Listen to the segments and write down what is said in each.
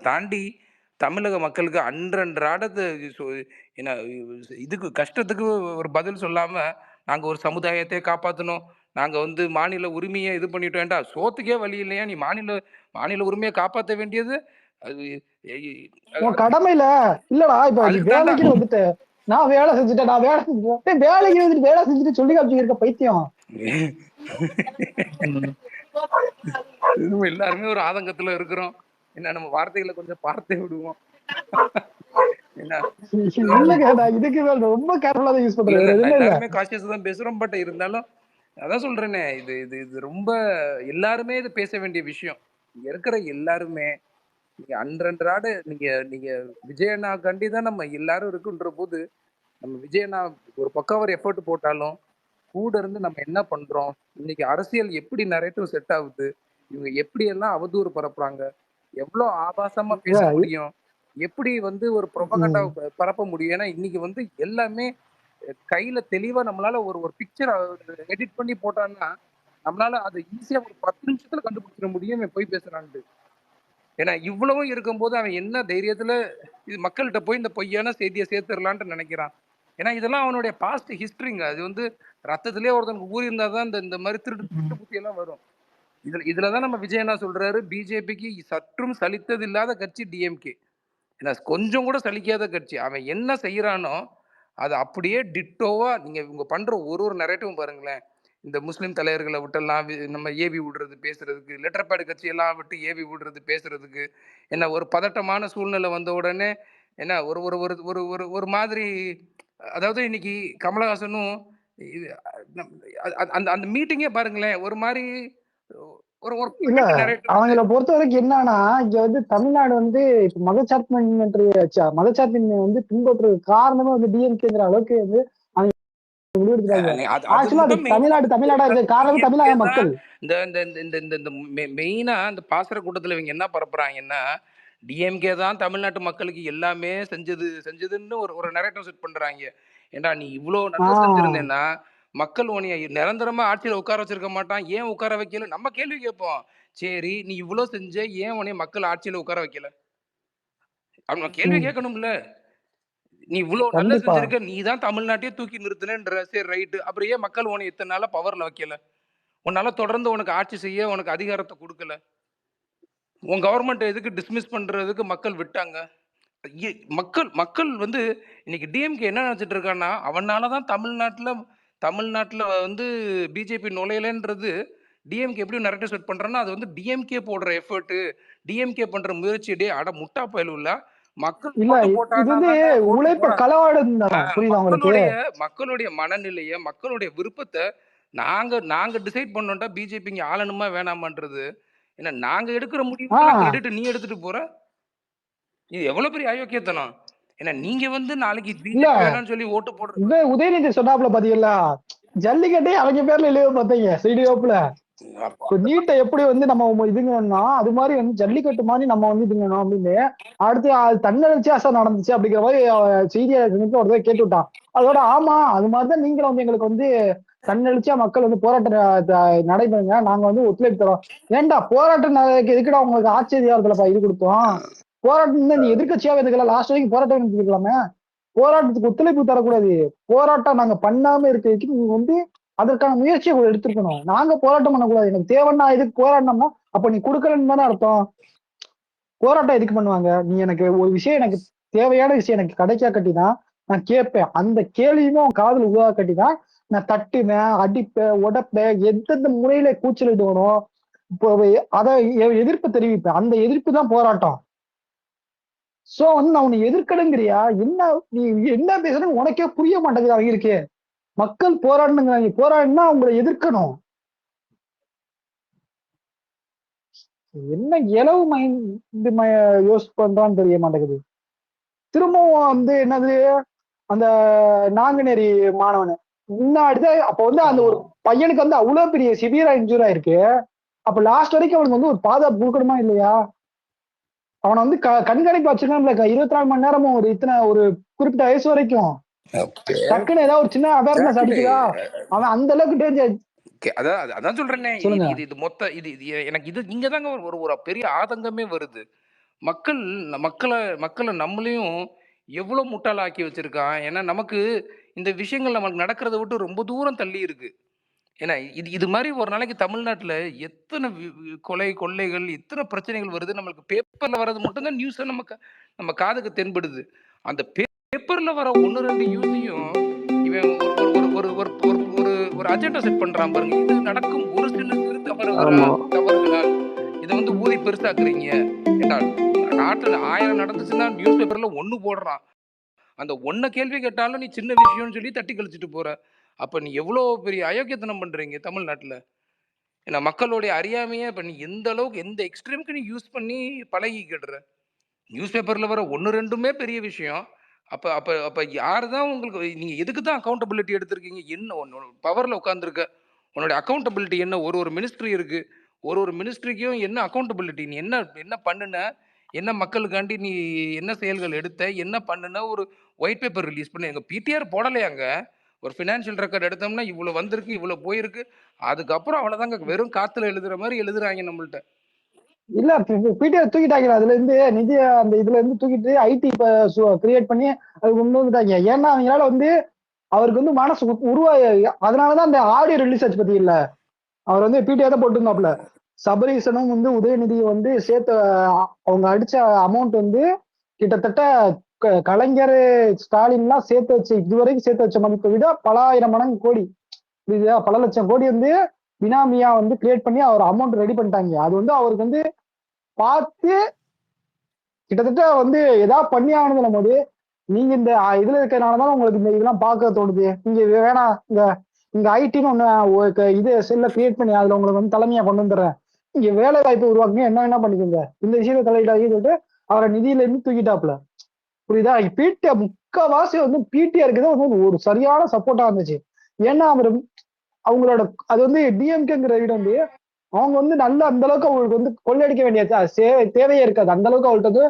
தாண்டி தமிழக மக்களுக்கு அன்றன்றாடத்து என்ன இதுக்கு கஷ்டத்துக்கு ஒரு பதில் சொல்லாம, நாங்க ஒரு சமுதாயத்தை காப்பாத்தணும். நாங்க வந்து மாநில உரிமைய இது பண்ணிட்டோம்டா, சோத்துக்கே வழி இல்லையா? நீ மாநில மாநில உரிமைய காப்பாத்த வேண்டியது, கடமையில இல்லடா இப்ப. வேலைக்குன்னு வந்துட்ட. நான் வேலை செஞ்சுட்டேன், நான் வேலை செஞ்சுட்டேன். டேய் வேலைக்கு வந்துட்டு வேலை செஞ்சுட்டு சொல்லி காமிச்சிட்டு இருக்க பைத்தியம். எல்லாருமே ஒரு ஆதங்கத்துல இருக்கிறோம். என்ன நம்ம வார்த்தைகள கொஞ்சம் பார்த்தே விடுவோம். இதுக்கு ரொம்ப கேர்ஃபுல்லா தான் யூஸ் பண்றேன். கான்ஷியஸா பேசுறோம். பட் இருந்தாலும் அதான் சொல்றேனே, இது இது இது ரொம்ப எல்லாருமே இது பேச வேண்டிய விஷயம். இங்க இருக்கிற எல்லாருமே, நீங்க அன்றன்றாட நீங்க நீங்க விஜய் அண்ணாக்காண்டி தான் நம்ம எல்லாரும் இருக்குன்ற போது, நம்ம விஜய் அண்ணா ஒரு பக்கம் அவர் எஃபோர்ட் போட்டாலும், கூட இருந்து நம்ம என்ன பண்றோம்? இன்னைக்கு அரசியல் எப்படி நரேட்டிவ் செட் ஆகுது? இவங்க எப்படியெல்லாம் அவதூறு பரப்புறாங்க? எவ்ளோ ஆபாசமா பேச முடியும்? எப்படி வந்து ஒரு ப்ரொபகண்டா. பரப்ப முடியும்? ஏன்னா இன்னைக்கு வந்து எல்லாமே கையில தெளிவா நம்மளால ஒரு ஒரு பிக்சர் எடிட் பண்ணி போட்டான்னா, நம்மளால அத ஈஸியா ஒரு 10 நிமிஷத்துல கண்டுபிடிச்சிட முடியும் பொய் பேசுறான்ட்டு. ஏன்னா இவ்வளவும் இருக்கும்போது அவன் என்ன தைரியத்துல இது மக்கள்ட்ட போய் இந்த பொய்யான செய்திய சேர்த்துரலான்ட்டு நெனைக்கிறான். ஏன்னா இதெல்லாம் அவனுடைய பாஸ்ட் ஹிஸ்டரிங்க. அது வந்து ரத்தத்திலேயே ஒருத்தனுக்கு ஊறி இருந்தா தான் இந்த இந்த மாரி திருட்டு திருட்டு புத்தி எல்லாம் வரும். இதுல இதுலதான் நம்ம விஜய் அண்ணா சொல்றாரு, பிஜேபிக்கு சற்றும் சலித்தது இல்லாத கட்சி டிஎம்கே. ஏன்னா கொஞ்சம் கூட சலிக்காத கட்சி. அவன் என்ன செய்யறானோ அது அப்படியே டிட்டோவா நீங்க இவங்க பண்ற ஒரு ஒரு நரேட்டிவும் பாருங்களேன். இந்த முஸ்லீம் தலைவர்களை விட்டெல்லாம் நம்ம ஏவி விடுறது, பேசுறதுக்கு, லெட்டர் பேட் கட்சியெல்லாம் விட்டு ஏவி விடுறது, பேசுறதுக்கு, என்ன ஒரு பதட்டமான சூழ்நிலை வந்த உடனே, என்ன ஒரு ஒரு ஒரு ஒரு ஒரு ஒரு மாதிரி அதாவது இன்னைக்கு கமலஹாசனும் இது அந்த அந்த மீட்டிங்கே பாருங்களேன், ஒரு மாதிரி இல்ல அவங்கள பொறுத்தவரைக்கும் என்னன்னா, இங்க வந்து தமிழ்நாடு வந்து இப்ப மதச்சார்பின்மைன்ற ச்ச மதச்சார்பின்மை வந்து பின்பற்றுறதுக்கு காரணமே வந்து டிஎம்கேங்கிற அளவுக்கு வந்து தமிழ்நாடு தமிழ்நாடா இருக்க காரணமே தமிழக மக்கள். இந்த இந்த இந்த இந்த மெயினா இந்த பாசற கூட்டத்துல இவங்க என்ன பரப்புறாங்கன்னா, டிஎம்கே தான் தமிழ்நாட்டு மக்களுக்கு எல்லாமே செஞ்சது செஞ்சதுன்னு ஒரு ஒரு நரேட்டிவ் செட் பண்றாய்ங்க. ஏன்டா நீ இவ்ளோ ஆ. நல்லா செஞ்சிருந்தேன்னா, மக்கள் உன்னைய நிரந்தரமா ஆட்சியில உட்கார வச்சிருக்க மாட்டான். ஏன் உட்கார வைக்கல? நம்ம கேள்வி கேட்போம். சரி நீ இவ்ளோ செஞ்ச, ஏன் உன்னைய மக்கள் ஆட்சியில உட்கார வைக்கல? அவன் கேள்வி. கேட்கணும்ல. நீ இவ்ளோ நல்லா. செஞ்சிருக்க. நீ தான் தமிழ்நாட்டையே தூக்கி நிறுத்துனேன்ற. சரி ரைட். அப்புறம் ஏன் மக்கள் உன்னைய இத்தன நாளா பவர்ல வைக்கல? உன்னால தொடர்ந்து உனக்கு ஆட்சி செய்ய உனக்கு அதிகாரத்த குடுக்கல. உன் கவர்ன்மென்ட்ட எதுக்கு டிஸ்மிஸ் பண்றதுக்கு மக்கள் விட்டாங்க? மக்கள் மக்கள் வந்து இன்னைக்கு டிஎம்கே என்ன நெனச்சிட்டு இருக்கான்னா, அவனால தான் தமிழ்நாட்டுல தமிழ்நாட்டுல வந்து பிஜேபி நுழையலன்றது டிஎம்கே எப்படி நரேட்டிவ் செட் பண்றான்னா, அது வந்து டிஎம்கே போடுற எஃபோர்ட், டிஎம்கே பண்ற முயற்சி. டேய் அட முட்டா பயலுவல. மக்கள்? மக்களுடைய மக்களுடைய மனநிலைய, மக்களுடைய விருப்பத்த நாங்க நாங்க டிசைட் பண்ணோம்டா பிஜேபி இங்க ஆளணுமா வேணாமான்றது. என்ன நாங்க எடுக்கிற கிரெடிட் நீ எடுத்துட்டு போற? இது எவ்வளோ பெரிய அயோக்கியத்தனம். ஏன்னா நீங்க வந்து நாளைக்கு வேணாம்னு சொல்லி ஓட்டு போடுற இது உதயநிதி சொன்னாப்ல பாத்தீங்களா? ஜல்லிக்கட்டே அவங்க பேர்ல எழுத பாத்தீங்க சிடிஓப்ல. நீட்ட எப்படி வந்து நம்ம இதுங்கன்னா, அது மாரி வந்து ஜல்லிக்கட்டு மாரி நம்ம வந்து இதுங்கணும் அப்படின்னு, அடுத்து அது தன்னெழுச்சியா நடந்துச்சு அப்படிங்கிற மாரி செய்தியாளர்களுக்கு ஒரு கேட்டு விட்டான். அதோட ஆமா, அது மாரி தான் நீங்களும் வந்து எங்களுக்கு வந்து தன்னெழுச்சியா மக்கள் வந்து போராட்டம் நடைபெறுங்க. நாங்க வந்து ஒத்துழைப்பு தரோம். ஏன்டா போராட்டம் எதுக்குடா உங்களுக்கு ஆட்சி அதிகாரத்துலப்பா இது குடுத்தோம்? போராட்டம் நீ எதிர்க்கட்சியாவே இருக்கலாம். லாஸ்ட் வரைக்கும் போராட்டம் நடத்திருக்கலாமே. போராட்டத்துக்கு ஒத்துழைப்பு தரக்கூடாது. போராட்டம் நாங்க பண்ணாம இருக்க வந்து அதற்கான முயற்சியை எடுத்திருக்கணும். நாங்க போராட்டம் பண்ணக்கூடாது. எனக்கு தேவைன்னா எதுக்கு போராடினோம்னா, அப்ப நீ கொடுக்கலன்னு தானே அர்த்தம். போராட்டம் எதுக்கு பண்ணுவாங்க? நீ எனக்கு ஒரு விஷயம் எனக்கு தேவையான விஷயம் எனக்கு கிடைக்கா தான் நான் கேட்பேன். அந்த கேள்வியுமே உன் காதுல உழுவாக்காட்டி தான் நான் தட்டுவேன், அடிப்பேன், உடப்பேன் எந்தெந்த முறையில கூச்சலிடுவேனோ, இப்போ அதை எ எதிர்ப்பு தெரிவிப்பேன். அந்த எதிர்ப்பு தான் போராட்டம். சோ வந்து நான் உன்னை எதிர்க்கணுங்கிறியா? என்ன நீ என்ன பேசுறன்னு உனக்கே புரிய மாட்டேங்குது இருக்கே மக்கள் போராடணுங்கிறாங்க. போராடினா அவங்களை எதிர்க்கணும். என்ன எளவு மைண்ட் யோசிச்சு பண்றான்னு தெரிய மாட்டேங்குது. திரும்பவும் வந்து என்னது, அந்த நாங்குநேரி மாணவன். முன்னாடி தான் அப்ப வந்து அந்த ஒரு பையனுக்கு வந்து அவ்வளவு பெரிய சிவியரா இன்ஜூர் ஆயிருக்கு. அப்ப லாஸ்ட் வரைக்கும் அவனுக்கு வந்து ஒரு பாதுகாப்பு கொடுக்கணுமா இல்லையா? அவன வந்து கண்காணிப்பு வச்சிருக்கணும்ல 24 மணி நேரமும் ஒரு இத்தன ஒரு குறிப்பிட்ட வயசு வரைக்கும். டக்குன்னு ஏதாவது ஒரு சின்ன அவேர்னஸ் அடிக்குதா? அவன் அந்த அளவுக்கு டேஞ்சர். அதான் அதான் சொல்றேனே. இது. இது மொத்த இது இது எனக்கு இது இங்க தாங்க ஒரு ஒரு பெரிய ஆதங்கமே வருது. மக்கள் மக்களை மக்களை நம்மளையும் எவ்வளோ முட்டாளாக்கி வச்சிருக்கான் ஏன்னா நமக்கு இந்த விஷயங்கள் நமக்கு நடக்கிறத விட்டு ரொம்ப தூரம் தள்ளி இருக்கு ஏன்னா இது இது மாதிரி ஒரு நாளைக்கு தமிழ்நாட்டில் எத்தனை கொலை கொள்ளைகள் எத்தனை பிரச்சனைகள் வருது நம்மளுக்கு பேப்பரில் வர்றது மட்டும்தான் நியூஸை நமக்கு நம்ம காதுக்கு தென்படுது. அந்த பேப்பரில் வர ஒன்று ரெண்டு நியூஸையும் இவன் ஒரு ஒரு ஒரு ஒரு ஒரு அஜெண்டா செட் பண்ணுறான் பாருங்க. இது நடக்கும் ஒரு சில சிறு தவறுகளால். இதை வந்து ஊதி பெருசாக்குறீங்க ஏன்னா நாட்டில் ஆயிரம் நடந்துச்சுன்னா நியூஸ் பேப்பரில் ஒன்று போடுறான். அந்த ஒன்றை கேள்வி கேட்டாலும் நீ சின்ன விஷயம்னு சொல்லி தட்டி கழிச்சிட்டு போற. அப்போ நீ எவ்வளோ பெரிய அயோக்கியத்தனம் பண்ணுறீங்க தமிழ்நாட்டில்? ஏன்னா மக்களுடைய அறியாமையே இப்போ நீ எந்த அளவுக்கு எந்த எக்ஸ்ட்ரீமுக்கு நீ யூஸ் பண்ணி பழகிக்கிடுற? நியூஸ் பேப்பரில் வர ஒன்று ரெண்டுமே பெரிய விஷயம். அப்போ அப்போ அப்போ யார் தான் உங்களுக்கு நீங்கள் எதுக்கு தான் அக்கௌண்டபிலிட்டி எடுத்திருக்கீங்க? என்ன ஒன்று பவரில் உட்காந்துருக்க உன்னோட அக்கௌண்டபிலிட்டி என்ன? ஒரு ஒரு மினிஸ்ட்ரி இருக்குது ஒரு ஒரு மினிஸ்ட்ரிக்கும் என்ன அக்கௌண்டபிலிட்டி நீ என்ன என்ன பண்ணுன? என்ன மக்களுக்காண்டி நீ என்ன செயல்கள் எடுத்த? என்ன பண்ணுன? ஒரு ஒயிட் பேப்பர் ரிலீஸ் பண்ண? எங்கள் பிடிஆர் போடலையாங்க. ஒரு ஃபினான்ஷியல் ரெக்கார்ட் எடுத்தோம்னா இவ்வளோ வந்திருக்கு இவ்வளோ போயிருக்கு. அதுக்கப்புறம் அவ்வளோதாங்க வெறும் காற்றுல எழுதுற மாதிரி எழுதுறாங்க நம்மள்ட்ட. இல்ல பிடிஆர் தூக்கிட்டாங்க அதுல இருந்து நிதி அந்த இதுல இருந்து தூக்கிட்டு ஐடி கிரியேட் பண்ணி அது கொண்டு வந்துட்டாங்க. ஏன்னா அவங்களால வந்து அவருக்கு வந்து மனசு உ- அதனாலதான் அந்த ஆடியோ ரிலீஸ் ஆச்சு பத்தி இல்ல அவர் வந்து பிடிஆர் தான் போட்டிருந்தாப்ல சபரீசனும் வந்து உதயநிதி வந்து சேர்த்து அவங்க அடிச்ச அமௌண்ட் வந்து கிட்டத்தட்ட கலைஞர் ஸ்டாலின்லாம் சேர்த்து வச்ச இதுவரைக்கும் சேர்த்து வச்ச மதிப்பை விட பல ஆயிரம் மடங்கு கோடி புரியுதா பல லட்சம் கோடி வந்து பினாமியா வந்து கிரியேட் பண்ணி அவர் அமௌண்ட் ரெடி பண்ணிட்டாங்க. அது வந்து அவருக்கு வந்து பார்த்து கிட்டத்தட்ட வந்து ஏதாவது பண்ணி ஆகணும் போது நீங்க இந்த இதுல இதுல இருக்கிறனாலதான் உங்களுக்கு இந்த இதெல்லாம் பார்க்க தோணுது. நீங்க வேணா இந்த இந்த இங்க ஐடின்னு ஒண்ணு இது செல்ல கிரியேட் பண்ணி அதுல உங்களுக்கு வந்து தலைமையா கொண்டு வந்துடுறேன். இங்க வேலை வாய்ப்பு உருவாக்குங்க என்ன வேணா பண்ணிக்கோங்க. இந்த விஷயத்தை தலையிடாகி சொல்லிட்டு அவரை நிதியில இருந்து தூக்கிட்டாப்ல புரியுதா? பிடி முக்காவாசி வந்து பிடிஆருக்கு தான் வந்து ஒரு சரியான சப்போர்ட்டா இருந்துச்சு. ஏன்னா அவர் அவங்களோட அது வந்து டிஎம்கேங்கிற வீடு வந்து அவங்க வந்து நல்ல அந்த அளவுக்கு அவங்களுக்கு வந்து கொள்ளையடிக்க வேண்டிய தேவையே இருக்காது. அந்த அளவுக்கு அவர்கிட்ட வந்து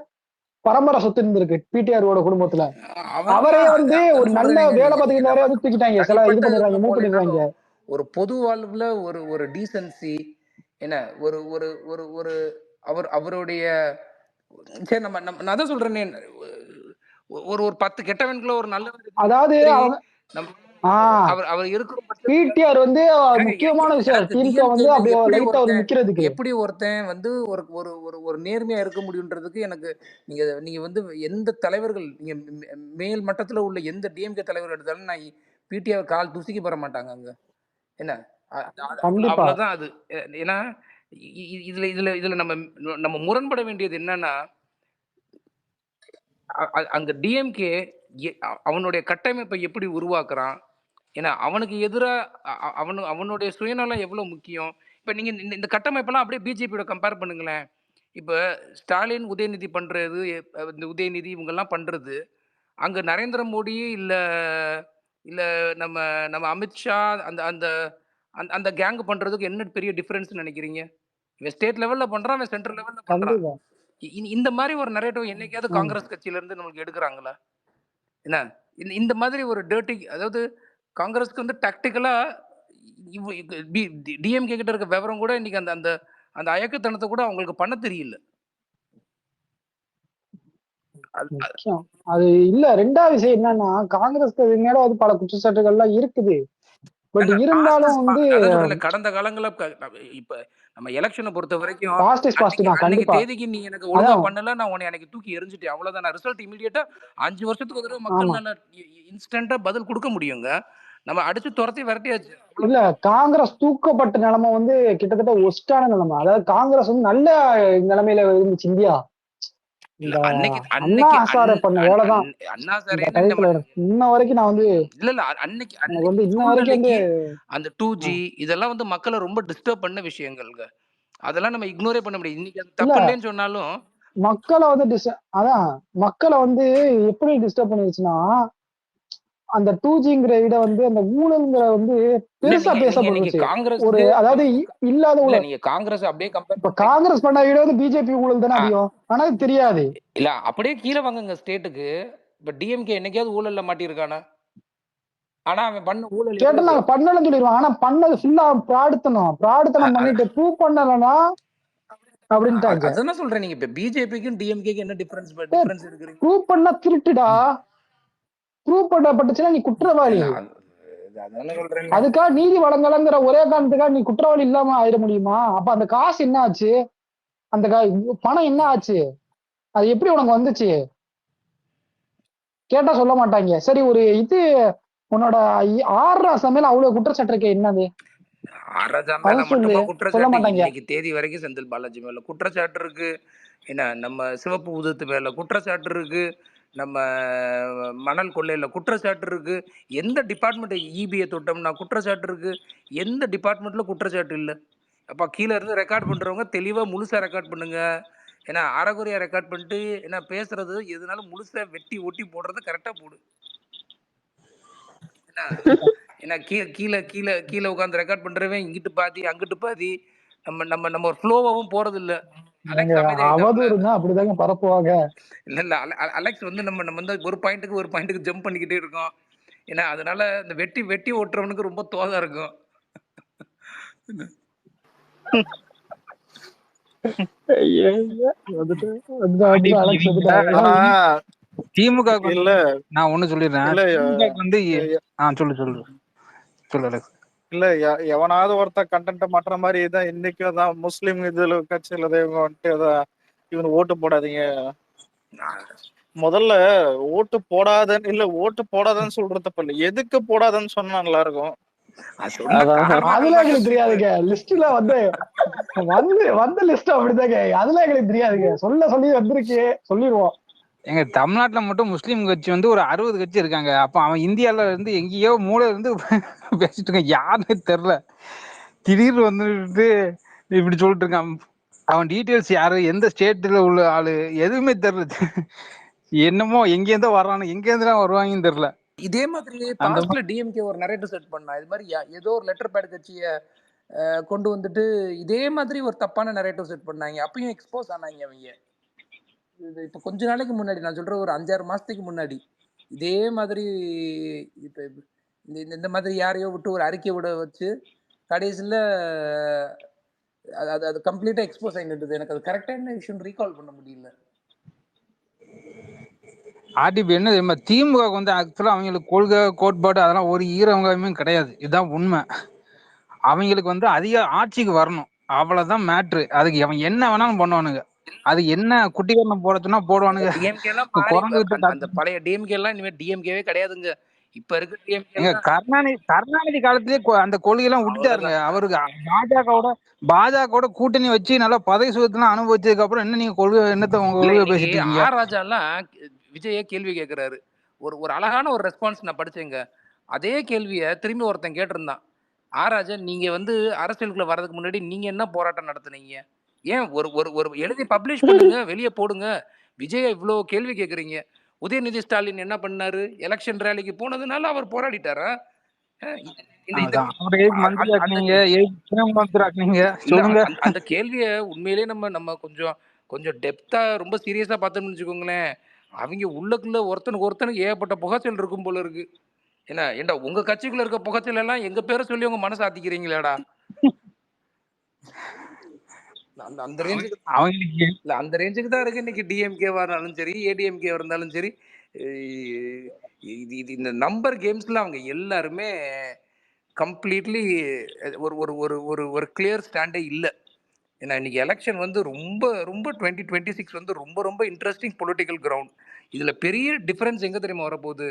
பரம்பரை சொத்து இருந்திருக்கு பிடிஆரோட குடும்பத்துல. அவரே வந்து ஒரு நல்ல வேலை பார்த்துக்கிட்டாரே வந்து தூக்கிட்டாங்க. சில இது பண்ணிடுறாங்க மூவ் பண்ணிடுறாங்க. ஒரு பொது வாழ்வுல ஒரு ஒரு டீசன்சி என்ன ஒரு ஒரு ஒரு ஒரு அவர் அவருடைய சரி நம்ம நம்ம நான் தான் சொல்றேனே. ஒரு ஒரு பத்து கெட்டவன்குள்ள ஒரு நல்ல அதாவது அவர் அவர் இருக்கிற பிடிஆர் வந்து முக்கியமான விஷயம். திமுக வந்து அப்படியே லைட்டா ஒருத்தன் நிக்கிறதுக்கு. எப்படி ஒருத்தன் வந்து ஒரு ஒரு ஒரு ஒரு நேர்மையா இருக்க முடியுன்றதுக்கு எனக்கு நீங்க நீங்க வந்து எந்த தலைவர்கள் நீங்க மேல் மட்டத்துல உள்ள எந்த டிஎம்கே தலைவர் எடுத்தாலும் நான் பிடிஆர் கால் தூசிக்கு பெற மாட்டாங்க அங்க. என்ன? அவ்வளவுதான் அது. ஏன்னா இதுல இதுல இதுல நம்ம நம்ம முரண்பட வேண்டியது என்னன்னா அங்க டிஎம்கே அவனுடைய கட்டமைப்பை எப்படி உருவாக்குறான்? ஏன்னா அவனுக்கு எதிராக அவனு அவனுடைய சுயநலம் எவ்வளோ முக்கியம்? இப்போ நீங்கள் இந்த இந்த கட்டமைப்பெல்லாம் அப்படியே பிஜேபியோட கம்பேர் பண்ணுங்களேன். இப்போ ஸ்டாலின் உதயநிதி பண்ணுறது இந்த உதயநிதி இவங்கெல்லாம் பண்ணுறது அங்கே நரேந்திர மோடி இல்லை இல்லை நம்ம நம்ம அமித்ஷா அந்த அந்த அந்த அந்த கேங்கு பண்ணுறதுக்கு என்ன பெரிய டிஃபரன்ஸ் நினைக்கிறீங்க? இவன் ஸ்டேட் லெவலில் பண்ணுறான் இவன் சென்ட்ரல் லெவலில் பண்ணுறான் இந்த மாதிரி ஒரு நரேட்டிவ் என்னைக்காவது. காங்கிரஸ் கட்சியில இருந்து நம்மளுக்கு எடுக்கிறாங்களா? என்ன? இந்த மாதிரி ஒரு டேர்ட்டி அதாவது காங்கிரஸ்க்கு வந்து டாக்டிக்கலா டிஎம்கே கிட்ட இருக்க விவரம் கூட இன்னைக்கு அந்த அந்த அந்த அயக்கத்தனத்தை கூட அவங்களுக்கு பண்ண தெரியல. அது- அது- அது இல்ல. ரெண்டாவது விஷயம் என்னன்னா காங்கிரஸ்க்கு இது மேல வந்து பல குற்றச்சாட்டுகள்லாம் இருக்குது. பட் இருந்தாலும் வந்து கடந்த காலங்கள இப்ப நம்ம எலெக்ஷனை பொறுத்த வரைக்கும் பாஸ்ட் இஸ் பாஸ்ட் தான் கண்டிப்பா. தேதிக்கு நீ எனக்கு ஒழுங்கா. பண்ணல நான் உன்னை எனக்கு தூக்கி எரிஞ்சிட்டேன். அவ்வளவுதான். நான் ரிசல்ட் இமீடியட்டா அஞ்சு வருஷத்துக்கு ஒரு மக்கள். நல்ல இன்ஸ்டன்டா பதில் கொடுக்க முடியுங்க. நம்ம அடிச்சு துரத்தி விரட்டியாச்சு. இல்ல காங்கிரஸ் தூக்கப்பட்ட நிலைமை வந்து கிட்டத்தட்ட ஒஸ்டான நிலைமை. அதாவது காங்கிரஸ் வந்து நல்ல நிலைமையில இருந்துச்சு இந்தியா. அந்த டூ ஜி இதெல்லாம் வந்து மக்களை ரொம்ப டிஸ்டர்ப் பண்ண விஷயங்கள்ங்க. அதெல்லாம் நம்ம இக்னோரே பண்ண முடியாது. இன்னைக்கு அது தப்பு இல்ல. இல்லைன்னு சொன்னாலும் மக்களை வந்து அதான் மக்களை வந்து எப்படி டிஸ்டர்ப் பண்ணிருச்சுன்னா அந்த டூ ஜிங்கிற இட வந்து அந்த ஊழல்ங்கிற வந்து பெருசா பேசப்படுச்சு காங்கிரஸ் ஒரு அதாவது இல்லாத இல்ல ஊழல். நீங்க காங்கிரஸ் அப்படியே கம்பேர் இப்ப காங்கிரஸ் பண்ண இட வந்து பிஜேபி ஊழல் தானே. அதிகம். ஆனா இது தெரியாது. இல்ல அப்படியே கீழே வாங்குங்க ஸ்டேட்டுக்கு. இப்ப டிஎம்கே என்னைக்காவது ஊழல்ல மாட்டியிருக்கானா? ஆனா அவன் பண்ண ஊழல் கேட்டா? நாங்க பண்ணலன்னு ஆனா பண்ணது ஃபுல்லா பிராடுத்தனம். பிராடுத்தனம் பண்ணிட்டு ப்ரூவ் பண்ணலன்னா அப்படின்ட்டாங்க. அதான் சொல்றேன். நீங்க இப்ப பிஜேபிக்கும் டிஎம்கேக்கும் என்ன டிஃபரன்ஸ் டிஃபரன்ஸ் எடுக்கிறீங்க ப்ரூவ் பண்ணா திருட்டுடா. ப்ரூவ் பண்ணப்பட்டுச்சுன்னா நீ குற்றவாளி. அதுக்காக நீதி வழங்கலங்கிற ஒரே காரணத்துக்காக நீ குற்றவாளி இல்லாம ஆயிட முடியுமா? அப்ப அந்த காசு என்ன ஆச்சு? அந்த பணம் என்ன ஆச்சு? அது எப்படி உனக்கு வந்துச்சு? கேட்டா சொல்ல மாட்டாங்க. சரி ஒரு இது உன்னோட ஆறா சமையல் அவ்வளவு குற்றச்சாட்டு இருக்கே என்னது? சொல்லு. மாட்டாங்க. தேதி வரைக்கும் செந்தில் பாலாஜி மேல குற்றச்சாட்டு இருக்கு. என்ன நம்ம சிவப்பு ஊதத்து மேல குற்றச்சாட்டு இருக்கு. நம்ம மணல் கொள்ளையில் குற்றச்சாட்டு இருக்கு. எந்த டிபார்ட்மெண்ட் இபிஐ தொட்டோம்னா குற்றச்சாட்டு இருக்கு. எந்த டிபார்ட்மெண்ட்ல குற்றச்சாட்டு இல்லை. அப்போ கீழே இருந்து ரெக்கார்ட் பண்ணுறவங்க தெளிவாக முழுசாக ரெக்கார்ட் பண்ணுங்க. ஏன்னா அறகுறையாக ரெக்கார்ட் பண்ணிட்டு ஏன்னா பேசுறது எதுனாலும் முழுசாக வெட்டி ஒட்டி போடுறது கரெக்டாக போடு. என்ன ஏன்னா கீழே கீழே கீழே கீழே உட்காந்து ரெக்கார்ட் பண்ணுறவன் இங்கிட்டு பாதி அங்கிட்டு பாதி. நம்ம நம்ம நம்ம ஒரு ஃப்ளோவாவும் போறது அவதூறுனா அப்படிதாங்க பரப்புவாங்க. இல்ல இல்ல அல- அல- அலெக்ஸ் வந்து நம்ம நம்ம வந்து ஒரு பாயிண்ட்டுக்கு ஒரு பாயிண்ட்டுக்கு ஜம்ப் பண்ணிக்கிட்டே இருக்கோம். ஏன்னா அதனால இந்த வெட்டி வெட்டி ஓட்டுறவனுக்கு ரொம்ப தோதா இருக்கும். திமுக இல்ல. நான் ஒண்ணு சொல்லிடுறேன். வந்து ஆ சொல்லு சொல்லு. சொல்லு அலெக்ஸ். இல்ல எவனாவது ஒருத்த கண்டென்ட் மாட்டுற மாதிரி இதான் இன்னைக்கும் தான் முஸ்லீம் இதுல கட்சியில தான் இவங்க வந்துட்டு அதான் இவனு ஓட்டு போடாதீங்க. முதல்ல ஓட்டு போடாதன்னு இல்ல ஓட்டு போடாதன்னு சொல்றது தப்பு இல்ல. எதுக்கு போடாதன்னு சொன்னா நல்லா இருக்கும் அது சொன்ன அதான். காரணம் அதுல எங்களுக்கு தெரியாதுங்க. லிஸ்ட்ல வந்து வந்து வந்த லிஸ்ட் அப்படிதாங்க. அதுல எங்களுக்கு தெரியாதுங்க. சொல்ல சொல்லி வந்திருக்கு. சொல்லிடுவோம் எங்க தமிழ்நாட்டுல மட்டும் முஸ்லீம் கட்சி வந்து ஒரு அறுபது கட்சி இருக்காங்க. அப்ப அவன் இந்தியால இருந்து எங்கேயோ மூல இருந்து பேசிட்டு இருக்கான். யாருன்னே தெரியல. திடீர்னு வந்துட்டு இப்படி சொல்லிட்டு இருக்கான். அவன் டீட்டெயில்ஸ் யாரு? எந்த ஸ்டேட்ல உள்ள ஆளு? எதுவுமே தெரியல. என்னமோ எங்க இருந்தோ வர்றானு எங்க இருந்து வருவாங்கன்னு தெரியல. இதே மாதிரி பாஸ்ட்ல டிஎம்கே ஒரு நரேட்டிவ் செட் பண்ணா இது மாதிரி ஏதோ ஒரு லெட்டர் பேட் கட்சிய கொண்டு வந்துட்டு இதே மாதிரி ஒரு தப்பான நரேட்டிவ் செட் பண்ணாங்க. அப்பயும் எக்ஸ்போஸ் ஆனாங்க அவங்க. இப்போ கொஞ்ச நாளைக்கு முன்னாடி நான் சொல்ற ஒரு அஞ்சாறு மாசத்துக்கு முன்னாடி இதே மாதிரி இப்போ இந்த இந்த- இந்த மாதிரி யாரையோ விட்டு ஒரு அறிக்கை விட வச்சு கடைசியில் அது அது அது கம்ப்ளீட்டாக எக்ஸ்போஸ் ஆகிட்டு எனக்கு அது கரெக்டான விஷயம் ரீகால் பண்ண முடியல. ஆர்டிபி என்ன தெரியுமா திமுக வந்து ஆக்சுவலாக அவங்களுக்கு கொள்கை கோட்பாடு அதெல்லாம் ஒரு ஈரவங்கமே கிடையாது. இதுதான் உண்மை. அவங்களுக்கு வந்து அதிக ஆட்சிக்கு வரணும். அவ்வளோதான் மேட்ரு அதுக்கு அவன் என்ன வேணாலும் பண்ணுவானுங்க. அது என்ன குட்டிகரணம் போட சொன்னா போடுவானுங்க எல்லாம் அந்த- பழைய டிஎம்கே எல்லாம் இனிமே டிஎம்கேவே கிடையாதுங்க. இப்ப இருக்க கருணாநிதி கருணாநிதி காலத்திலேயே அந்த கொள்கையெல்லாம் விட்டுட்டாருங்க. அவருக்கு பாஜகவோட பாஜகவோட கூட்டணி வச்சு நல்லா பதவி சுகத்தெல்லாம் அனுபவிச்சதுக்கு அப்புறம் என்ன நீங்க கொள்கை என்னத்த உங்க கொள்கை பேசிட்டு ஆர் ராஜா எல்லாம் விஜயே கேள்வி கேக்குறாரு. ஒரு ஒரு அழகான ஒரு ரெஸ்பான்ஸ் நான் படிச்சேங்க. அதே கேள்வியை திரும்பி ஒருத்தன் கேட்டிருந்தான். ஆர் ராஜா நீங்க வந்து அரசியலுக்குள்ள வர்றதுக்கு முன்னாடி நீங்க என்ன போராட்டம் நடத்துனீங்க? ஏன் ஒரு ஒரு ஒரு எழுதி பப்ளிஷ் பண்ணுங்க வெளியே போடுங்க. விஜய் இவ்வளோ கேள்வி கேக்குறீங்க. உதயநிதி ஸ்டாலின் என்ன பண்ணாரு? எலெக்ஷன் ரேலிக்கு போனதுனால அவர் போராடிட்டாரா? அந்த- கேள்வியை உண்மையிலேயே நம்ம நம்ம கொஞ்சம் கொஞ்சம் டெப்தா ரொம்ப சீரியஸா பார்த்தோம்னு வச்சுக்கோங்களேன். அவங்க உள்ளுக்குள்ள ஒருத்தனுக்கு ஒருத்தனுக்கு ஏகப்பட்ட புகைச்சல் இருக்கும் போல இருக்கு. என்ன ஏண்டா உங்க கட்சிக்குள்ள இருக்க புகைச்சல் எல்லாம் எங்க பேரை சொல்லி உங்க மனசை ஆத்திக்கிறீங்களாடா? அந்த அந்த ரேஞ்சுக்கு அவங்களுக்கு இல்ல அந்த ரேஞ்சுக்கு தான் இருக்கு. இன்னைக்கு டிஎம்கேவா இருந்தாலும் சரி ஏடிஎம்கே இருந்தாலும் சரி இது இது இந்த நம்பர் கேம்ஸ்ல அவங்க எல்லாருமே கம்ப்ளீட்லி ஒரு ஒரு ஒரு ஒரு ஒரு கிளியர் ஸ்டாண்டே இல்லை. ஏன்னா இன்னைக்கு எலெக்ஷன் வந்து ரொம்ப ரொம்ப டுவெண்ட்டி டுவெண்ட்டி சிக்ஸ் வந்து ரொம்ப ரொம்ப இன்ட்ரெஸ்டிங் பொலிட்டிக்கல் கிரவுண்ட் இதுல பெரிய டிஃபரன்ஸ் எங்க தெரியுமா வரப்போகுது?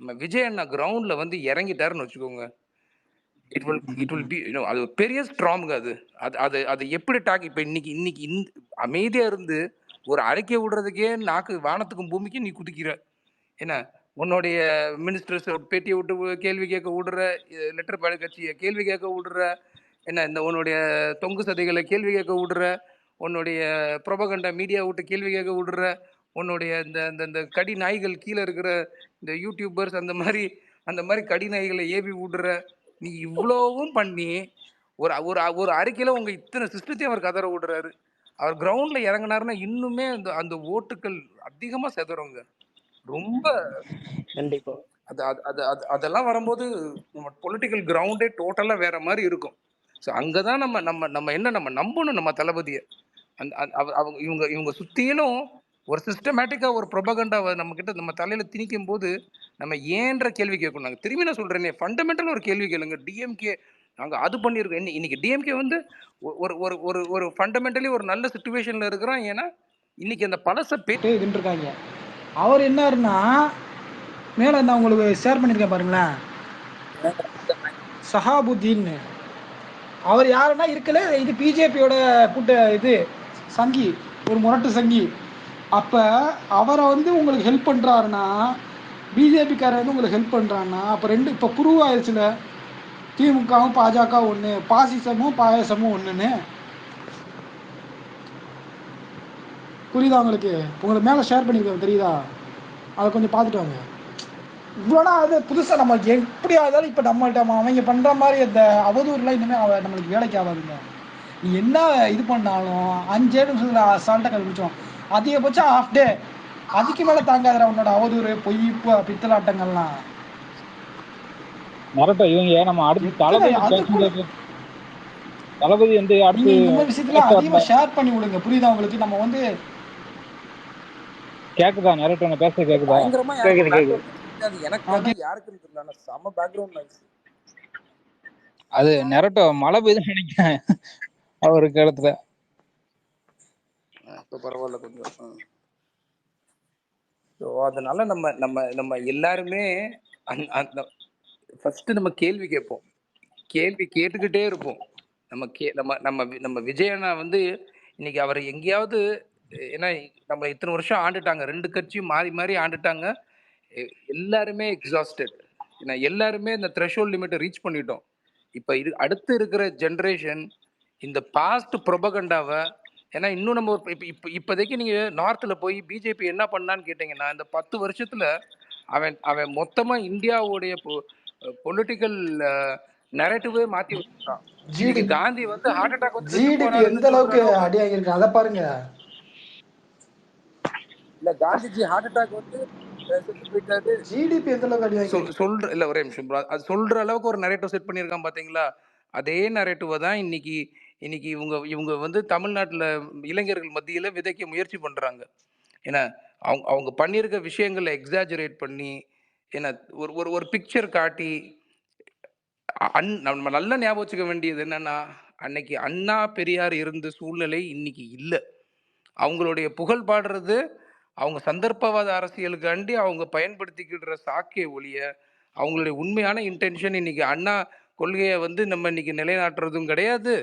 நம்ம விஜய் அண்ணா கிரவுண்ட்ல வந்து இறங்கிட்டாருன்னு வச்சுக்கோங்க. It will it will be அது ஒரு பெரிய ஸ்ட்ராங் அது. அது அது அது எப்படி டாக் இப்போ இன்னைக்கு இன்னைக்கு இந்த அமைதியாக இருந்து ஒரு அறிக்கை விடுறதுக்கே நாக்கு வானத்துக்கும் பூமிக்கும் நீ குதிக்கிற. என்ன? உன்னுடைய மினிஸ்டர்ஸ் பேட்டியை விட்டு கேள்வி கேட்க விடுற லெட்டர் பேட் கட்சியை கேள்வி கேட்க விடுற என்ன இந்த உன்னுடைய தொங்கு சதைகளை கேள்வி கேட்க விடுற உன்னுடைய ப்ரொபகண்டா மீடியா விட்டு கேள்வி கேட்க விடுற உன்னுடைய இந்த இந்த இந்த கடி நாய்கள் கீழே இருக்கிற இந்த யூடியூபர்ஸ் அந்த மாதிரி அந்த மாதிரி கடி நாய்களை ஏவி விடுற நீ இவ்வளவும் பண்ணி ஒரு ஒரு ஒரு அறிக்கையில உங்க இத்தனை சிஸ்டத்தையும் அவர் கதற விடுறாரு. அவர் கிரவுண்ட்ல இறங்குனாருன்னா இன்னுமே அந்த அந்த ஓட்டுகள் அதிகமா செதறுங்க. ரொம்ப கண்டிப்பா. அது அது அது அது அதெல்லாம் வரும்போது நம்ம பொலிட்டிக்கல் கிரவுண்டே டோட்டலா வேற மாதிரி இருக்கும். ஸோ அங்கதான் நம்ம நம்ம நம்ம என்ன நம்ம நம்பணும் நம்ம தளபதியை. அந்த அந்த- அவ- அவங்க இவங்க இவங்க சுத்தியிலும் ஒரு சிஸ்டமேட்டிக்கா ஒரு ப்ரொபகண்டாவை நம்ம கிட்ட நம்ம தலையில திணிக்கும் போது நம்ம ஏன்ற கேள்வி கேட்கணும். நாங்கள் திரும்பி நான் சொல்கிறேனே ஃபண்டமெண்டல் ஒரு கேள்வி கேளுங்க. டிஎம்கே நாங்கள் அது பண்ணியிருக்கோம் இன்னி- இன்னைக்கு டிஎம்கே வந்து ஒ- ஒரு ஒரு ஒரு ஒரு ஃபண்டமெண்டலி ஒரு நல்ல சுச்சுவேஷனில் இருக்கிறோம் ஏன்னா இன்னைக்கு அந்த பழசை பேட்டே போட்டு இருக்காங்க அவர் என்னாருன்னா மேலே நான் உங்களுக்கு ஷேர் பண்ணியிருக்கேன் பாருங்களேன். சஹாபுத்தீன் அவர் யாருன்னா இருக்கல இது பிஜேபியோட கூட்ட இது சங்கி ஒரு முரட்டு சங்கி. அப்போ அவரை வந்து உங்களுக்கு ஹெல்ப் பண்ணுறாருன்னா பிஜேபிக்காரன் வந்து உங்களுக்கு ஹெல்ப் பண்ணுறான்னா அப்போ ரெண்டு இப்போ ப்ரூவ் ஆயிடுச்சுல திமுகவும் பாஜக ஒன்று பாசிசமும் பாயசமும் ஒன்றுன்னு புரியுதா உங்களுக்கு? உங்களுக்கு மேலே ஷேர் பண்ணியிருக்கேன் தெரியுதா? அதை கொஞ்சம் பார்த்துட்டு வாங்க. இவ்வளோனா அது புதுசாக நம்ம எப்படி ஆகுதாலும் இப்போ நம்மள்கிட்ட அவன் அவங்க பண்ணுற மாதிரி அந்த அவதூறுலாம் இனிமேல் அவ நம்மளுக்கு வேலைக்கு ஆகாதுங்க. நீ என்ன இது பண்ணாலும் அஞ்சே நிமிஷத்தில் அசால்ட்டாக கண்டுபிடிச்சோம் அதிகபட்சம் ஹாஃப் டே அதுக்கு மேலே தாங்காதடா உன்னோட அவதூறு பொய் பித்தலாட்டங்கள்லாம். மரட்டும் இவங்க நம்ம அடுத்து தளபதி தளபதி வந்து அடுத்து இந்த விஷயத்துல பேச அதிகமாக ஷேர் பண்ணி விடுங்க புரியுதா உங்களுக்கு? நம்ம வந்து கேக்குதா? நரேட்டவங்க பேச கேக்குதா? கேக்குது, யாருக்கு கேக்குது. எனக்கு யாருக்குன்னு தெரியல செம பேக்ரவுண்ட் நாய்ஸ் அது நெரட்டோ மழை பெய்யுதுன்னு நினைக்கிறேன். அவருக்கு இடத்துல பரவாயில்ல கொஞ்சம். ஸோ அதனால நம்ம நம்ம நம்ம எல்லாருமே அந்த- அந்த ஃபர்ஸ்ட் நம்ம கேள்வி கேட்போம். கேள்வி கேட்டுக்கிட்டே இருப்போம். நம்ம கே நம்ம நம்ம நம்ம விஜயண்ணா வந்து இன்னைக்கு அவர் எங்கேயாவது ஏன்னா நம்ம இத்தனை வருஷம் ஆண்டுட்டாங்க. ரெண்டு கட்சியும் மாறி மாறி ஆண்டுட்டாங்க. எ- எல்லாருமே எக்ஸாஸ்டட் ஏன்னா எல்லாருமே இந்த த்ரெஷோல் லிமிட்டை ரீச் பண்ணிட்டோம். இப்போ இது அடுத்து இருக்கிற ஜென்ரேஷன் இந்த பாஸ்ட் ப்ரொபகண்டாவை ஏன்னா இன்னும் நம்ம இப்ப இப்ப இப்போதைக்கு நீங்க நார்த்ல போய் பிஜேபி என்ன பண்ணான்னு கேட்டீங்கன்னா இந்த பத்து வருஷத்துல அவன் அவன் மொத்தமா இந்தியாவுடைய பொலிட்டிக்கல் நரேட்டிவே மாத்தி வச்சுட்டான் ஜிடிபி காந்தி வந்து ஹார்ட் அட்டாக் வந்து ஜிடிபி எந்த அளவுக்கு சொல்ற அளவுக்கு அடி ஆகியிருக்கு அதை பாருங்க. இல்ல காந்திஜி ஹார்ட் அட்டாக் வந்து ஜிடிபி எந்த அளவுக்கு அடி சொல் வாங்கியிருக்கு? சொல்ற இல்ல ஒரே நிமிஷம். bro. அது சொல்ற அளவுக்கு ஒரு நரேட்டிவ் செட் பண்ணியிருக்கான் பாத்தீங்களா அதே நரேட்டிவை தான் இன்னைக்கு இன்னைக்கு இவங்க இவங்க வந்து தமிழ்நாட்டில் இளைஞர்கள் மத்தியில் விதைக்க முயற்சி பண்ணுறாங்க ஏன்னா அவங்க அவங்க பண்ணியிருக்க விஷயங்களை எக்ஸாஜரேட் பண்ணி ஏன்னா ஒரு ஒரு ஒரு பிக்சர் காட்டி அன் நம்ம நல்லா ஞாபகம் வச்சுக்க வேண்டியது என்னன்னா அன்னைக்கு அண்ணா பெரியார் இருந்த சூழ்நிலை இன்னைக்கு இல்லை. அவங்களுடைய புகழ் பாடுறது அவங்க சந்தர்ப்பவாத அரசியலுக்காண்டி அவங்க பயன்படுத்திக்கிடுற சாக்கே ஒழிய அவங்களுடைய உண்மையான இன்டென்ஷன் இன்னைக்கு அண்ணா கொள்கையை வந்து நம்ம இன்னைக்கு நிலைநாட்டுறதும் கிடையாது.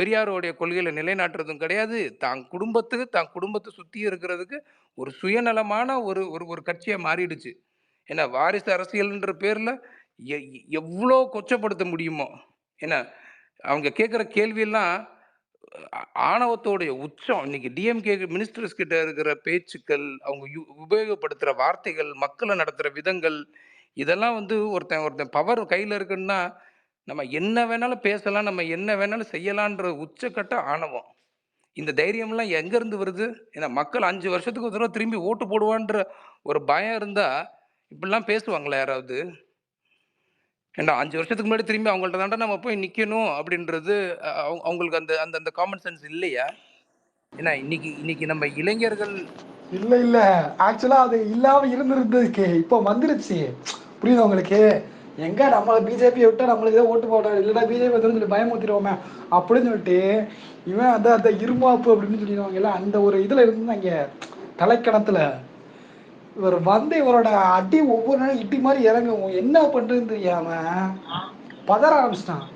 பெரியாரோடைய கொள்கையில் நிலைநாட்டுறதும் கிடையாது. தான் குடும்பத்துக்கு தான் குடும்பத்தை சுற்றி இருக்கிறதுக்கு ஒரு சுயநலமான ஒரு ஒரு ஒரு கட்சியாக மாறிடுச்சு. ஏன்னா வாரிசு அரசியல்ன்ற பேரில் எ- எவ்வளோ கொச்சப்படுத்த முடியுமோ. ஏன்னா அவங்க கேட்குற கேள்வியெல்லாம் ஆணவத்தோடைய உச்சம். இன்னைக்கு டிஎம்கே மினிஸ்டர்ஸ் கிட்ட இருக்கிற பேச்சுக்கள் அவங்க யு- வார்த்தைகள் மக்களை நடத்துகிற விதங்கள் இதெல்லாம் வந்து ஒருத்தன் ஒருத்தன் பவர் கையில் இருக்குன்னா நம்ம என்ன வேணாலும் பேசலாம் நம்ம என்ன வேணாலும் செய்யலான்ற உச்சக்கட்ட ஆணவம். இந்த தைரியம்லாம் எங்கேருந்து வருது? ஏன்னா மக்கள் அஞ்சு வருஷத்துக்கு ஒரு தடவை திரும்பி ஓட்டு போடுவான்ற ஒரு பயம் இருந்தால் இப்படிலாம் பேசுவாங்களா யாராவது? ஏண்டா அஞ்சு வருஷத்துக்கு முன்னாடி திரும்பி அவங்கள்ட்ட தாண்டா நம்ம போய் நிற்கணும் அப்படின்றது அவங்க- அவங்களுக்கு அந்த அந்த அந்த காமன் சென்ஸ் இல்லையா? ஏன்னா இன்னைக்கு இன்னைக்கு நம்ம இளைஞர்கள் இல்லை இல்லை. ஆக்சுவலாக அது இல்லாமல் இருந்திருந்ததுக்கு இப்போ வந்துருச்சு. புரியுது உங்களுக்கு? எங்க நம்ம பிஜேபி விட்டா நம்மளுக்கு ஏதோ ஓட்டு போட இல்லடா பிஜேபி வந்து சொல்லி பயமுத்திடுவோமே அப்படின்னு சொல்லிட்டு இவன் அந்த அந்த இருமாப்பு அப்படின்னு சொல்லிடுவாங்கல்ல அந்த ஒரு இதுல இருந்தாங்க தலைக்கணத்துல இவர் வந்து இவரோட அடி ஒவ்வொரு நாளும் இட்டி மாதிரி இறங்கும். என்ன பண்றதுன்னு தெரியாம பதற ஆரம்பிச்சிட்டான்.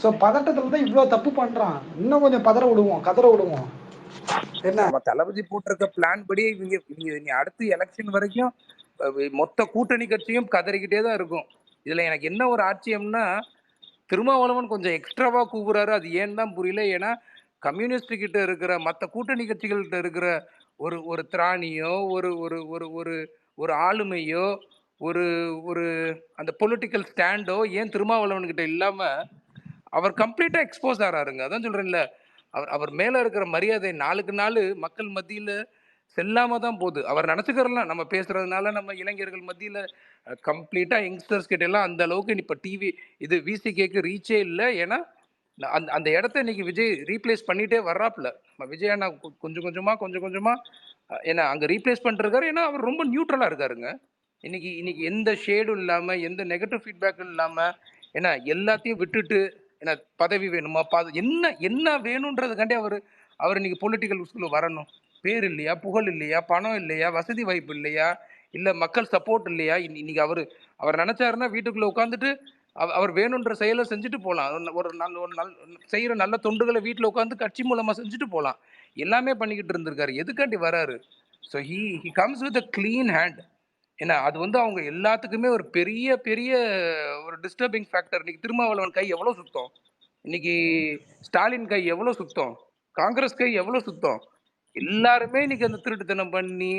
ஸோ பதட்டத்துல தான் இவ்வளோ தப்பு பண்றான். இன்னும் கொஞ்சம் பதற விடுவோம் கதற விடுவோம். என்ன? நம்ம தளபதி போட்டிருக்க பிளான் படி இவங்க இவங்க இனி அடுத்து எலெக்ஷன் வரைக்கும் மொத்த கூட்டணி கட்சியும் கதறிக்கிட்டே தான் இருக்கும். இதில் எனக்கு என்ன ஒரு ஆச்சரியம்னா திருமாவளவன் கொஞ்சம் எக்ஸ்ட்ராவாக கூப்பிட்றாரு அது ஏன்னு தான் புரியல. ஏன்னா கம்யூனிஸ்ட் கிட்ட இருக்கிற மற்ற கூட்டணி கட்சிகள்கிட்ட இருக்கிற ஒரு ஒரு திராணியோ ஒரு ஒரு ஒரு ஒரு ஒரு ஆளுமையோ ஒரு ஒரு அந்த பொலிட்டிக்கல் ஸ்டாண்டோ ஏன் திருமாவளவன் கிட்ட அவர் கம்ப்ளீட்டாக எக்ஸ்போஸ் ஆகிறாருங்க அதான் சொல்கிறேன்ல அவர் அவர் மேலே இருக்கிற மரியாதை நாளுக்கு நாள் மக்கள் மத்தியில் செல்லாம தான் போகுது. அவர் நினச்சிக்கிறலாம் நம்ம பேசுறதுனால நம்ம இளைஞர்கள் மத்தியில் கம்ப்ளீட்டாக யங்ஸ்டர்ஸ் கிட்ட எல்லாம் அந்த அளவுக்கு இப்போ டிவி இது விசிகேக்கு ரீச்சே இல்லை. ஏன்னா நான் அந்த அந்த இடத்த இன்னைக்கு விஜய் ரீப்ளேஸ் பண்ணிட்டே வர்றாப்புல. நம்ம விஜய் அண்ணா கொஞ்சம் கொஞ்சமாக கொஞ்சம் கொஞ்சமாக ஏன்னா அங்கே ரீப்ளேஸ் பண்ணிருக்காரு ஏன்னா அவர் ரொம்ப நியூட்ரலாக இருக்காருங்க. இன்னைக்கு இன்னைக்கு எந்த ஷேடும் இல்லாமல் எந்த நெகட்டிவ் ஃபீட்பேக்கும் இல்லாமல் ஏன்னா எல்லாத்தையும் விட்டுட்டு ஏன்னா பதவி வேணுமா பத என்ன என்ன வேணுன்றதுக்காண்டி அவர் அவர் இன்னைக்கு பொலிட்டிக்கல் ஸ்கூலில் வரணும். பேர் இல்லையா புகழ் இல்லையா பணம் இல்லையா வசதி வாய்ப்பு இல்லையா இல்லை மக்கள் சப்போர்ட் இல்லையா? இன்னைக்கு அவர் அவர் நினைச்சாருன்னா வீட்டுக்குள்ளே உட்காந்துட்டு அவர் வேணுன்ற செயலை செஞ்சுட்டு போகலாம் ஒரு நல்ல ஒரு நல் செய்கிற நல்ல தொண்டுகளை வீட்டில் உட்காந்து கட்சி மூலமாக செஞ்சுட்டு போகலாம் எல்லாமே பண்ணிக்கிட்டு இருந்திருக்காரு. எதுக்காண்டி வராரு? So he he comes with a clean hand ஏன்னா அது வந்து அவங்க எல்லாத்துக்குமே ஒரு பெரிய பெரிய ஒரு டிஸ்டர்பிங் ஃபேக்டர் இன்னைக்கு திருமாவளவன் கை எவ்வளோ சுத்தம்? இன்னைக்கு ஸ்டாலின் கை எவ்வளோ சுத்தம்? காங்கிரஸ் கை எவ்வளோ சுத்தம்? எல்லாருமே இன்னைக்கு அந்த திருட்டுத்தனம் பண்ணி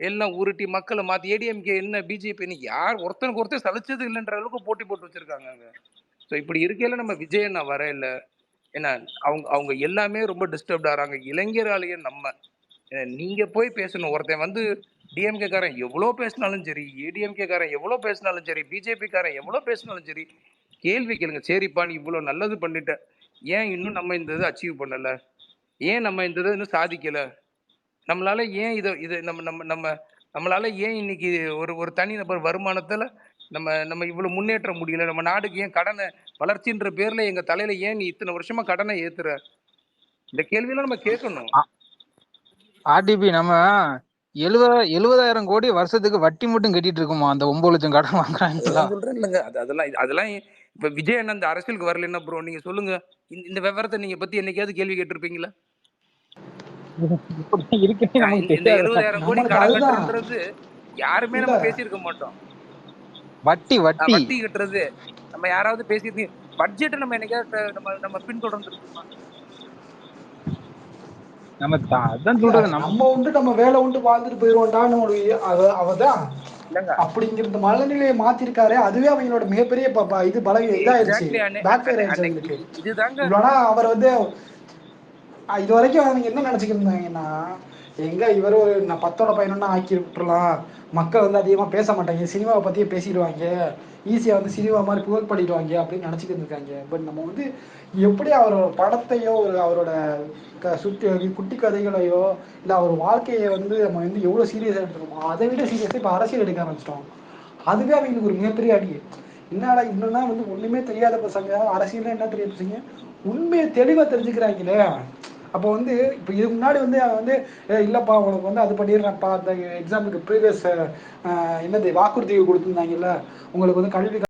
எல்லாம் உருட்டி மக்களை மாத்தி ஏடிஎம்கே என்ன பிஜேபி யார் ஒருத்தனுக்கு ஒருத்தர் சலிச்சது இல்லைன்ற அளவுக்கு போட்டி போட்டு வச்சிருக்காங்க ஸோ இப்படி இருக்கையில நம்ம விஜய் நான் வர இல்லை. ஏன்னா அவங்க அவங்க எல்லாமே ரொம்ப டிஸ்டர்ப்ட் ஆகிறாங்க இளைஞராலேயே நம்ம ஏன்னா, நீங்க போய் பேசணும். ஒருத்தன் வந்து டிஎம்கே காரன் எவ்வளோ பேசினாலும் சரி ஏடிஎம்கே காரன் எவ்வளோ பேசினாலும் சரி பிஜேபி காரன் எவ்வளோ பேசினாலும் சரி கேள்வி கேளுங்க. சரிப்பா நீ இவ்வளோ நல்லது பண்ணிட்ட. ஏன் இன்னும் நம்ம இந்த இதை அச்சீவ் பண்ணலை? ஏன் நம்ம இந்த இதை இன்னும் சாதிக்கல? நம்மளால ஏன் இதை இதை நம்ம நம்ம நம்ம நம்மளால ஏன் இன்னைக்கு ஒரு ஒரு தனிநபர் வருமானத்துல நம்ம நம்ம இவ்வளவு முன்னேற்ற முடியல? நம்ம நாடுக்கு ஏன் கடனை வளர்ச்சின்ற பேர்ல எங்க தலையில ஏன் நீ இத்தனை வருஷமா கடனை ஏத்துற? இந்த கேள்வியெல்லாம் நம்ம கேட்கணும். ஆர்டிபி நம்ம எழுபது எழுபதாயிரம் கோடி வருஷத்துக்கு வட்டி மட்டும் கட்டிட்டு இருக்கோமா? அந்த ஒன்பது லட்சம் கடன் வாங்குறாங்களா? அதெல்லாம் சொல்றேன் இல்லைங்க. அது அதெல்லாம் அதெல்லாம் இப்ப விஜய் அண்ணன் இந்த அரசியலுக்கு வரலன்னா ப்ரோ நீங்க சொல்லுங்க. இந்த இந்த விவரத்தை நீங்க பத்தி என்னைக்காவது கேள்வி கேட்டிருப்பீங்களா? யாருமே நம்ம. பேசியிருக்க மாட்டோம். வட்டி வட்டி. வட்டி கட்டுறது. நம்ம யாராவது பேசியிருக்கீங்க பட்ஜெட்டை நம்ம என்னைக்காவது நம்ம நம்ம பின்தொடர்ந்து அதான் சொல்றது. நம்ம உண்டு நம்ம வேலை உண்டு வாழ்ந்துட்டு போயிருவோம்டான்னு ஒரு அவ அவதான் இல்லைங்க. அப்படிங்கிற இந்த மனநிலையை மாத்திருக்காரு. அதுவே அவங்களோட மிகப்பெரிய இது பல இதாயிருச்சு. பேக் இதுதாங்க. அவர் வந்து இது வரைக்கும் அவங்க என்ன நினைச்சுக்கிட்டு இருந்தாங்கன்னா எங்க இவர் ஒரு நான் பத்தோட பையனா ஆக்கி விட்டுறலாம் மக்கள் வந்து அதிகமாக பேச மாட்டாங்க. சினிமாவை பத்தியே பேசிடுவாங்க. ஈஸியாக வந்து சினிமா மாதிரி புகழ் பண்ணிடுவாங்க அப்படின்னு நினச்சிக்கிட்டு இருக்காங்க பட் நம்ம வந்து எப்படி அவரோட படத்தையோ ஒரு அவரோட க சுட்டி குட்டி கதைகளையோ இல்லை அவர் வாழ்க்கையை வந்து நம்ம வந்து எவ்வளோ சீரியஸாக எடுத்துக்கோமோ அதை விட சீரியஸாக இப்போ அரசியல் எடுக்க ஆரம்பிச்சிட்டோம். அதுவே அவங்களுக்கு ஒரு மிகப்பெரிய அடி. என்னடா இன்னும்னா வந்து ஒன்றுமே தெரியாத பசங்க அரசியல்லாம் என்ன தெரியாத பசங்க? உண்மையை தெளிவாக தெரிஞ்சுக்கிறாங்களே. அப்போ வந்து இப்போ இதுக்கு முன்னாடி வந்து அவன் வந்து இல்லைப்பா உனக்கு வந்து அது பண்ணிடுறேன்ப்பா. அந்த எக்ஸாமுக்கு ப்ரீவியஸ் என்னது வாக்குறுதி கொடுத்துருந்தாங்கல்ல உங்களுக்கு வந்து கல்வி